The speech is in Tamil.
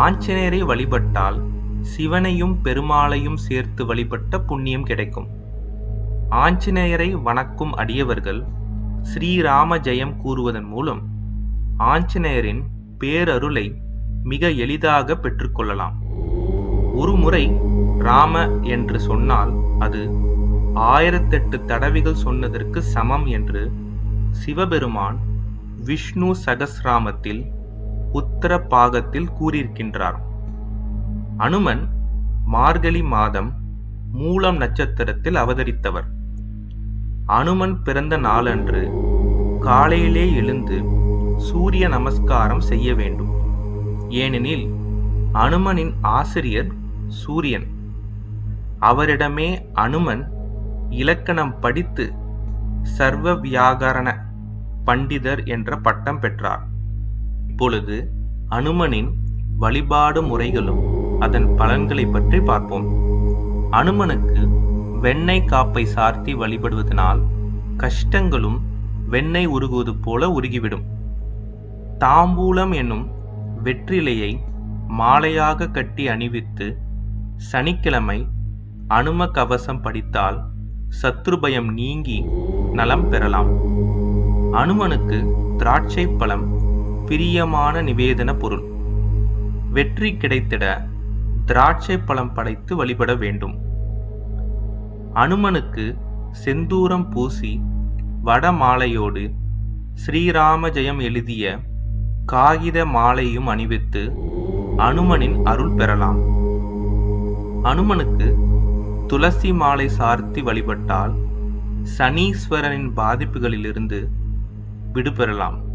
ஆஞ்சநேயரை வழிபட்டால் சிவனையும் பெருமாளையும் சேர்த்து வழிபட்ட புண்ணியம் கிடைக்கும். ஆஞ்சநேயரை வணக்கும் அடியவர்கள் ஸ்ரீராம ஜெயம் கூறுவதன் மூலம் ஆஞ்சநேயரின் பேரருளை மிக எளிதாக பெற்றுக்கொள்ளலாம். ஒரு முறை ராம என்று சொன்னால் அது ஆயிரத்தெட்டு தடவைகள் சொன்னதற்கு சமம் என்று சிவபெருமான் விஷ்ணு சகஸ்ராமத்தில் உத்தர பாகத்தில் கூறியிருக்கின்றார். அனுமன் மார்கழி மாதம் மூலம் நட்சத்திரத்தில் அவதரித்தவர். அனுமன் பிறந்த நாளன்று காலையிலே எழுந்து சூரிய நமஸ்காரம் செய்ய வேண்டும். ஏனெனில் அனுமனின் ஆசிரியர் சூரியன். அவரிடமே அனுமன் இலக்கணம் படித்து சர்வ வியாகரண பண்டிதர் என்ற பட்டம் பெற்றார். இப்பொழுது அனுமனின் வழிபாடு முறைகளும் அதன் பலன்களை பற்றி பார்ப்போம். அனுமனுக்கு வெண்ணெய் காப்பை சார்த்தி வழிபடுவதனால் கஷ்டங்களும் வெண்ணெய் உருகுவது போல உருகிவிடும். தாம்பூலம் என்னும் வெற்றிலையை மாலையாக கட்டி அணிவித்து சனிக்கிழமை அனும கவசம் படித்தால் சத்ருபயம் நீங்கி நலம் பெறலாம். அனுமனுக்கு திராட்சை பழம் பிரியமான நிவேதன பொருள். வெற்றி கிடைத்திட திராட்சை பழம் படைத்து வழிபட வேண்டும். அனுமனுக்கு செந்தூரம் பூசி வடமாலையோடு ஸ்ரீராம ஜெயம் எழுதிய காகித மாலையும் அணிவித்து அனுமனின் அருள் பெறலாம். அனுமனுக்கு துளசி மாலை சார்த்தி வழிபட்டால் சனீஸ்வரனின் பாதிப்புகளிலிருந்து விடுபெறலாம்.